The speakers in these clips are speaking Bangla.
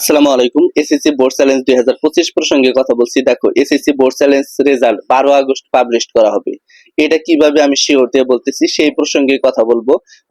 আসসালামু আলাইকুম। এসএসসি বোর্ড চ্যালেঞ্জ দুই হাজার পঁচিশ প্রসঙ্গে কথা বলছি। দেখো, এসএসসি বোর্ড চ্যালেঞ্জ রেজাল্ট বারো আগস্ট পাবলিশ করা হবে। এটা কীভাবে আমি শিওর দিয়ে বলতেছি, সেই প্রসঙ্গে কথা বলব।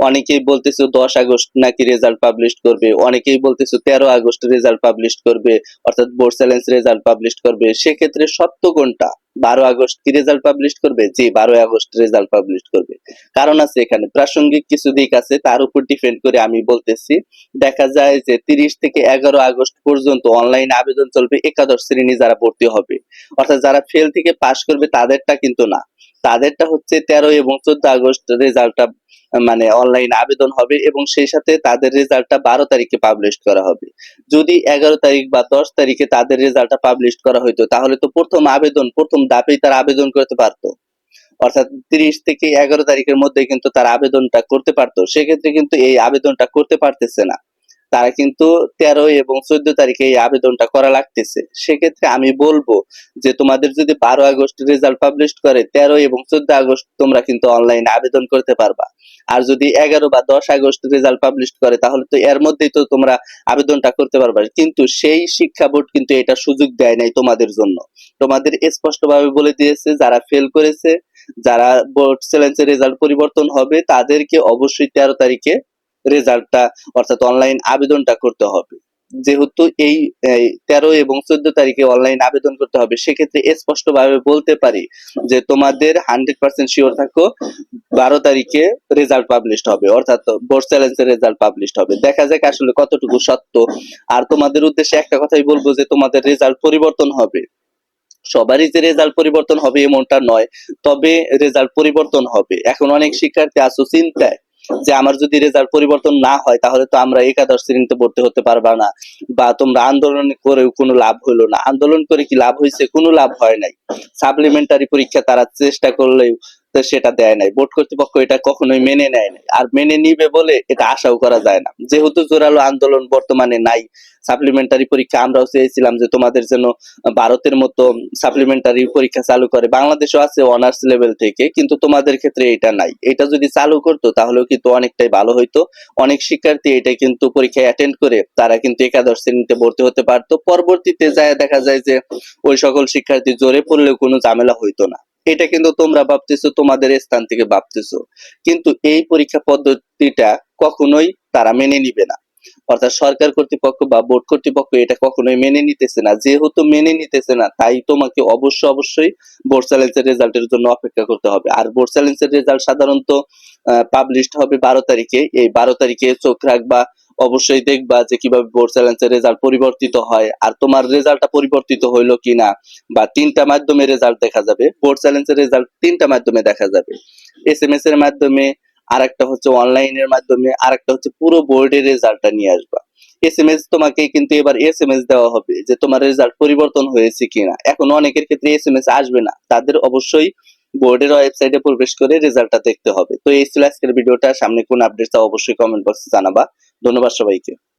অনেকেই বলতেছো দশ আগস্ট নাকি রেজাল্ট পাবলিশ করবে। অনেকেই বলতেছো তেরো আগস্ট রেজাল্ট পাবলিশ করবে, অর্থাৎ বোর্ড চ্যালেঞ্জ রেজাল্ট পাবলিশ করবে। সেক্ষেত্রে সত্য কোনটা? বারো আগস্ট কি রেজাল্ট পাবলিশ করবে? জি বারো আগস্ট রেজাল্ট পাবলিশ করবে। কারণ আছে এখানে প্রাসঙ্গিক কিছু দিক আছে, তার উপর ডিপেন্ড করে আমি বলতেছি। দেখা যায় যে তিরিশ থেকে এগারো আগস্ট পর্যন্ত অনলাইন আবেদন চলবে একাদশ শ্রেণি যারা ভর্তি হবে। অর্থাৎ যারা ফেল থেকে পাশ করবে তাদেরটা কিন্তু না। তাদেরটা হচ্ছে তেরো এবং চোদ্দ আগস্ট রেজাল্টটা মানে অনলাইন আবেদন হবে এবং সেই সাথে তাদের রেজাল্টটা বারো তারিখে পাবলিশ করা হবে। যদি এগারো তারিখ বা দশ তারিখে তাদের রেজাল্টটা পাবলিশ করা হইতো, তাহলে তো প্রথম আবেদন, প্রথম ধাপেই তারা আবেদন করতে পারতো। অর্থাৎ তিরিশ থেকে এগারো তারিখের মধ্যে কিন্তু তারা আবেদনটা করতে পারতো। সেক্ষেত্রে কিন্তু এই আবেদনটা করতে পারতেছে না। তারা কিন্তু তেরো এবং চোদ্দ তারিখে এই আবেদনটা করা লাগতেছে। সেক্ষেত্রে আমি বলব যে তোমাদের যদি বারো আগস্ট রেজাল্ট পাবলিশ করে তেরো এবং চোদ্দ আগস্ট তোমরা কিন্তু অনলাইন আবেদন করতে পারবা। আর যদি এগারো বা দশ আগস্ট রেজাল্ট পাবলিশ করে, তাহলে তো এর মধ্যেই তো তোমরা আবেদনটা করতে পারবা। কিন্তু সেই শিক্ষা বোর্ড কিন্তু এটা সুযোগ দেয় নাই তোমাদের জন্য। তোমাদের স্পষ্টভাবে বলে দিয়েছে, যারা ফেল করেছে, যারা বোর্ড চ্যালেঞ্জের রেজাল্ট পরিবর্তন হবে, তাদেরকে অবশ্যই তেরো তারিখে রেজাল্টটা অর্থাৎ অনলাইন আবেদনটা করতে হবে। যেহেতু এই তেরো এবং চোদ্দ তারিখে অনলাইন আবেদন করতে হবে, সেক্ষেত্রে স্পষ্ট ভাবে বলতে পারি যে তোমাদের হান্ড্রেড পার্সেন্ট শিওর থাকো, বারো তারিখে রেজাল্ট পাবলিশ হবে, অর্থাৎ বোর্ড চ্যালেঞ্জের রেজাল্ট পাবলিশ হবে। দেখা যাক আসলে কতটুকু সত্য। আর তোমাদের উদ্দেশ্যে একটা কথাই বলব যে তোমাদের রেজাল্ট পরিবর্তন হবে। সবারই যে রেজাল্ট পরিবর্তন হবে এমনটা নয়, তবে রেজাল্ট পরিবর্তন হবে। এখন অনেক শিক্ষার্থী আছো চিন্তায়। যে আমার যদি রেজাল্ট পরিবর্তন না হয়, তাহলে তো আমরা একাদশ শ্রেণীতে ভর্তি হতে পারবা না বা তোমরা আন্দোলন করে কোনো লাভ হলো না। আন্দোলন করে কি লাভ হয়েছে কোনো লাভ হয় নাই। সাপ্লিমেন্টারি পরীক্ষা তারা চেষ্টা করলেও সেটা দেয় নাই। বোর্ড কর্তৃপক্ষ এটা কখনোই মেনে নেয় নাই। আর মেনে নিবে বলে এটা আশাও করা যায় না। যেহেতু জোরালো আন্দোলন বর্তমানে নাই সাপ্লিমেন্টারি পরীক্ষা আমরাও চেয়েছিলাম যে তোমাদের জন্য ভারতের মতো সাপ্লিমেন্টারি পরীক্ষা চালু করে। বাংলাদেশও আছে অনার্স লেভেল থেকে, কিন্তু তোমাদের ক্ষেত্রে এটা নাই। এটা যদি চালু করতো, তাহলেও কিন্তু অনেকটাই ভালো হইতো। অনেক শিক্ষার্থী এটা কিন্তু পরীক্ষায় অ্যাটেন্ড করে, তারা কিন্তু একাদশ শ্রেণীতে ভর্তি হতে পারতো। পরবর্তীতে যায় দেখা যায় যে ওই সকল শিক্ষার্থী জোরে পড়লেও কোনো ঝামেলা হইতো না। এটা কিন্তু তোমরা ভাবতেছো, তোমাদের স্থান থেকে ভাবতেছো। কিন্তু এই পরীক্ষা পদ্ধতিটা কখনোই তারা মেনে নিবে না। অর্থাৎ সরকার কর্তৃপক্ষ বা বোর্ড কর্তৃপক্ষ এটা কখনোই মেনে নিতেছে না। যেহেতু মেনে নিতেছে না, তাই তোমাকে অবশ্য অবশ্যই বোর্ড চ্যালেঞ্জের রেজাল্টের জন্য অপেক্ষা করতে হবে। আর বোর্ড চ্যালেঞ্জের রেজাল্ট সাধারণত পাবলিশড হবে বারো তারিখে। এই বারো তারিখে চোখ রাখবা অবশ্যই দেখবা যে কীভাবে বোর্ড চ্যালেঞ্জের রেজাল্ট পরিবর্তিত হয়। আর তোমার রেজাল্টটা পরিবর্তিত হইল কিনা বা তিনটা মাধ্যমে রেজাল্ট দেখা যাবে। বোর্ড চ্যালেঞ্জের রেজাল্ট তিনটা মাধ্যমে দেখা যাবে। এস এম এস এর মাধ্যমে আর একটা হচ্ছে অনলাইনের মাধ্যমে আর একটা হচ্ছে পুরো বোর্ডের রেজাল্টটা নিয়ে আসবা। এস তোমাকে কিন্তু এবার এস এম এস দেওয়া হবে যে তোমার রেজাল্ট পরিবর্তন হয়েছে কিনা। এখন অনেকের ক্ষেত্রে এস এম এস আসবে না। তাদের অবশ্যই বোর্ডের ওয়েবসাইটে প্রবেশ করে রেজাল্টটা দেখতে হবে। তো এই ছিল আজকের ভিডিওটা। সামনে কোন আপডেট অবশ্যই কমেন্ট বক্সে জানাবা। ধন্যবাদ সবাইকে।